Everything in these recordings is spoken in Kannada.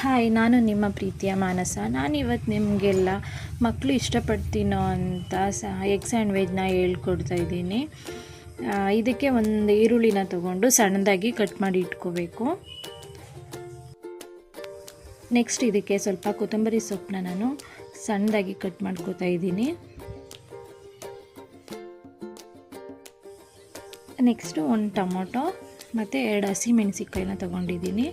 ಹಾಯ್, ನಾನು ನಿಮ್ಮ ಪ್ರೀತಿಯ ಮಾನಸ. ನಾನು ಇವತ್ತು ನಿಮಗೆಲ್ಲ ಮಕ್ಕಳು ಇಷ್ಟಪಡ್ತೀನೋ ಅಂತ ಸ ಎಗ್ ಸ್ಯಾಂಡ್ವಿಚ್ನ ಹೇಳ್ಕೊಡ್ತಾ ಇದ್ದೀನಿ. ಇದಕ್ಕೆ ಒಂದು ಈರುಳ್ಳಿನ ತಗೊಂಡು ಸಣ್ಣದಾಗಿ ಕಟ್ ಮಾಡಿ ಇಟ್ಕೋಬೇಕು. ನೆಕ್ಸ್ಟ್ ಇದಕ್ಕೆ ಸ್ವಲ್ಪ ಕೊತ್ತಂಬರಿ ಸೊಪ್ಪನ್ನ ನಾನು ಸಣ್ಣದಾಗಿ ಕಟ್ ಮಾಡ್ಕೋತಾ ಇದ್ದೀನಿ. ನೆಕ್ಸ್ಟು ಒಂದು ಟೊಮೊಟೊ ಮತ್ತು ಎರಡು ಹಸಿ ಮೆಣಸಿನ್ಕಾಯಿನ ತೊಗೊಂಡಿದ್ದೀನಿ.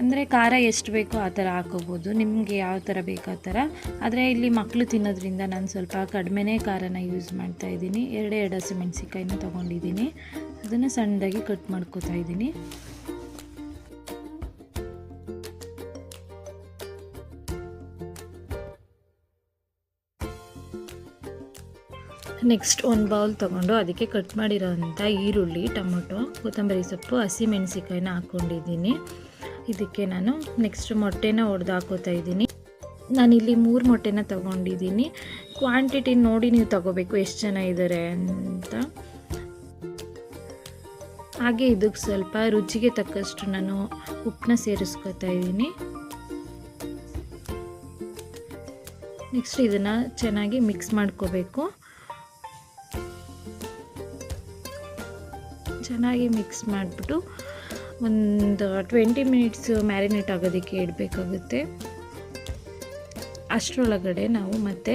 ಅಂದರೆ ಖಾರ ಎಷ್ಟು ಬೇಕೋ ಆ ಥರ ಹಾಕೋಬೋದು. ನಿಮಗೆ ಯಾವ ಥರ ಬೇಕೋ ಆ ಥರ. ಆದರೆ ಇಲ್ಲಿ ಮಕ್ಕಳು ತಿನ್ನೋದ್ರಿಂದ ನಾನು ಸ್ವಲ್ಪ ಕಡಿಮೆನೇ ಖಾರನ ಯೂಸ್ ಮಾಡ್ತಾ ಇದ್ದೀನಿ. ಎರಡೇ ಎರಡು ಹಸಿ ಮೆಣಸಿನ್ಕಾಯಿನ ತೊಗೊಂಡಿದ್ದೀನಿ. ಅದನ್ನು ಸಣ್ಣದಾಗಿ ಕಟ್ ಮಾಡ್ಕೋತಾ ಇದ್ದೀನಿ. ನೆಕ್ಸ್ಟ್ ಒಂದು ಬೌಲ್ ತೊಗೊಂಡು ಅದಕ್ಕೆ ಕಟ್ ಮಾಡಿರೋವಂಥ ಈರುಳ್ಳಿ, ಟೊಮೊಟೊ, ಕೊತ್ತಂಬರಿ ಸೊಪ್ಪು, ಹಸಿ ಮೆಣಸಿಕಾಯಿನ ಹಾಕ್ಕೊಂಡಿದ್ದೀನಿ ಇದಕ್ಕೆ ನಾನು ನೆಕ್ಸ್ಟ್ ಮೊಟ್ಟೆನ ಒಡೆದು ಹಾಕೋತಾ ಇದ್ದೀನಿ. ನಾನಿಲ್ಲಿ ಮೂರು ಮೊಟ್ಟೆನ ತೊಗೊಂಡಿದ್ದೀನಿ. ಕ್ವಾಂಟಿಟಿ ನೋಡಿ ನೀವು ತಗೋಬೇಕು ಎಷ್ಟು ಜನ ಇದ್ದಾರೆ ಅಂತ. ಹಾಗೆ ಇದಕ್ಕೆ ಸ್ವಲ್ಪ ರುಚಿಗೆ ತಕ್ಕಷ್ಟು ನಾನು ಉಪ್ಪನ್ನ ಸೇರಿಸ್ಕೊತಾ ಇದ್ದೀನಿ. ನೆಕ್ಸ್ಟ್ ಇದನ್ನು ಚೆನ್ನಾಗಿ ಮಿಕ್ಸ್ ಮಾಡ್ಕೋಬೇಕು. ಚೆನ್ನಾಗಿ ಮಿಕ್ಸ್ ಮಾಡಿಬಿಟ್ಟು ಒಂದು ಟ್ವೆಂಟಿ ಮಿನಿಟ್ಸ್ ಮ್ಯಾರಿನೇಟ್ ಆಗೋದಕ್ಕೆ ಇಡಬೇಕಾಗುತ್ತೆ. ಅಷ್ಟರೊಳಗಡೆ ನಾವು ಮತ್ತೆ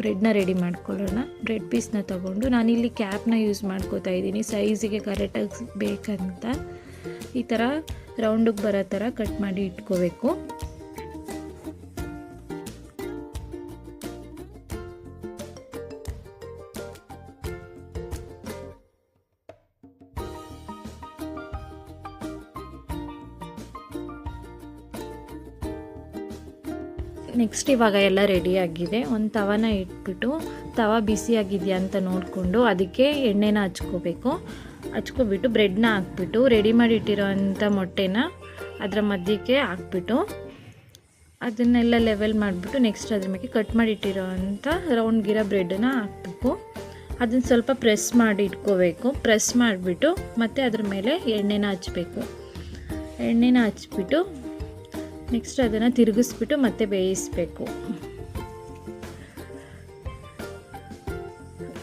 ಬ್ರೆಡ್ನ ರೆಡಿ ಮಾಡ್ಕೊಳ್ಳೋಣ. ಬ್ರೆಡ್ ಪೀಸ್ನ ತೊಗೊಂಡು ನಾನಿಲ್ಲಿ ಕ್ಯಾಪ್ನ ಯೂಸ್ ಮಾಡ್ಕೋತಾ ಇದ್ದೀನಿ. ಸೈಜಿಗೆ ಕರೆಕ್ಟಾಗಿ ಬೇಕಂತ ಈ ಥರ ರೌಂಡಿಗೆ ಬರೋ ಥರ ಕಟ್ ಮಾಡಿ ಇಟ್ಕೋಬೇಕು. ನೆಕ್ಸ್ಟ್ ಇವಾಗ ಎಲ್ಲ ರೆಡಿಯಾಗಿದೆ ಒಂದು ತವನ ಇಟ್ಬಿಟ್ಟು ತವ ಬಿಸಿಯಾಗಿದೆಯಾ ಅಂತ ನೋಡಿಕೊಂಡು ಅದಕ್ಕೆ ಎಣ್ಣೆನ ಹಚ್ಕೋಬೇಕು. ಹಚ್ಕೊಬಿಟ್ಟು ಬ್ರೆಡ್ನ ಹಾಕ್ಬಿಟ್ಟು ರೆಡಿ ಮಾಡಿ ಇಟ್ಟಿರೋವಂಥ ಮೊಟ್ಟೆನ ಅದರ ಮಧ್ಯಕ್ಕೆ ಹಾಕ್ಬಿಟ್ಟು ಅದನ್ನೆಲ್ಲ ಲೆವೆಲ್ ಮಾಡಿಬಿಟ್ಟು ನೆಕ್ಸ್ಟ್ ಅದ್ರ ಮೇಲೆ ಕಟ್ ಮಾಡಿ ರೌಂಡ್ ರೌಂಡ್ಗಿರೋ ಬ್ರೆಡನ್ನು ಹಾಕ್ಬೇಕು ಅದನ್ನು ಸ್ವಲ್ಪ ಪ್ರೆಸ್ ಮಾಡಿ ಇಟ್ಕೋಬೇಕು. ಪ್ರೆಸ್ ಮಾಡಿಬಿಟ್ಟು ಮತ್ತು ಅದ್ರ ಮೇಲೆ ಎಣ್ಣೆನ ಹಚ್ಚಬೇಕು ಎಣ್ಣೆನ ಹಚ್ಬಿಟ್ಟು ನೆಕ್ಸ್ಟ್ ಅದನ್ನು ತಿರುಗಿಸ್ಬಿಟ್ಟು ಮತ್ತೆ ಬೇಯಿಸಬೇಕು.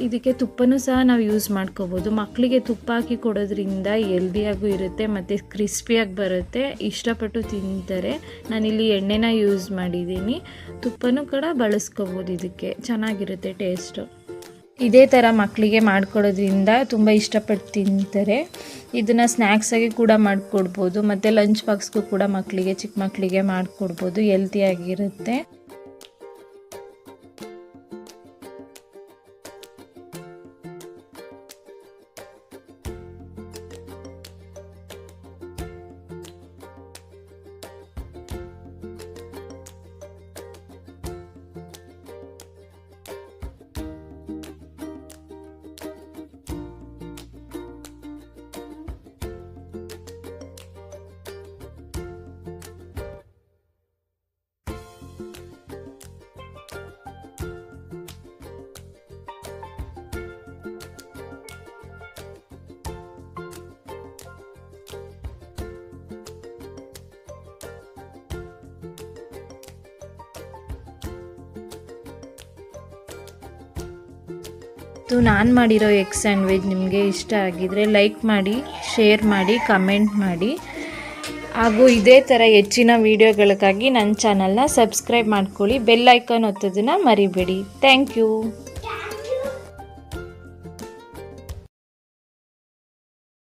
ಇದಕ್ಕೆ ತುಪ್ಪನೂ ಸಹ ನಾವು ಯೂಸ್ ಮಾಡ್ಕೋಬೋದು. ಮಕ್ಕಳಿಗೆ ತುಪ್ಪ ಹಾಕಿ ಕೊಡೋದ್ರಿಂದ ಎಲ್ದಿಯಾಗೂ ಇರುತ್ತೆ ಮತ್ತು ಕ್ರಿಸ್ಪಿಯಾಗಿ ಬರುತ್ತೆ. ಇಷ್ಟಪಟ್ಟು ತಿಂತಾರೆ. ನಾನಿಲ್ಲಿ ಎಣ್ಣೆನ ಯೂಸ್ ಮಾಡಿದ್ದೀನಿ. ತುಪ್ಪನೂ ಕೂಡ ಬಳಸ್ಕೋಬೋದು ಇದಕ್ಕೆ. ಚೆನ್ನಾಗಿರುತ್ತೆ ಟೇಸ್ಟು ಇದೇ ಥರ ಮಕ್ಕಳಿಗೆ ಮಾಡಿಕೊಡೋದ್ರಿಂದ ತುಂಬ ಇಷ್ಟಪಟ್ಟು ತಿಂತಾರೆ ಇದನ್ನು ಸ್ನ್ಯಾಕ್ಸಾಗಿ ಕೂಡ ಮಾಡಿಕೊಡ್ಬೋದು, ಮತ್ತು ಲಂಚ್ ಬಾಕ್ಸ್ಗೂ ಕೂಡ ಮಕ್ಕಳಿಗೆ ಚಿಕ್ಕ ಮಕ್ಕಳಿಗೆ ಮಾಡಿಕೊಡ್ಬೋದು ಹೆಲ್ತಿಯಾಗಿರುತ್ತೆ ನಾನು ಮಾಡಿರೋ ಎಗ್ ಸ್ಯಾಂಡ್ವಿಚ್ ನಿಮಗೆ ಇಷ್ಟ ಆಗಿದರೆ ಲೈಕ್ ಮಾಡಿ, ಶೇರ್ ಮಾಡಿ, ಕಮೆಂಟ್ ಮಾಡಿ. ಹಾಗೂ ಇದೇ ಥರ ಹೆಚ್ಚಿನ ವೀಡಿಯೋಗಳಿಗಾಗಿ ನನ್ನ ಚಾನಲ್ನ ಸಬ್ಸ್ಕ್ರೈಬ್ ಮಾಡ್ಕೊಳ್ಳಿ. ಬೆಲ್ ಐಕಾನ್ ಒತ್ತೋದನ್ನು ಮರಿಬೇಡಿ. Thank you.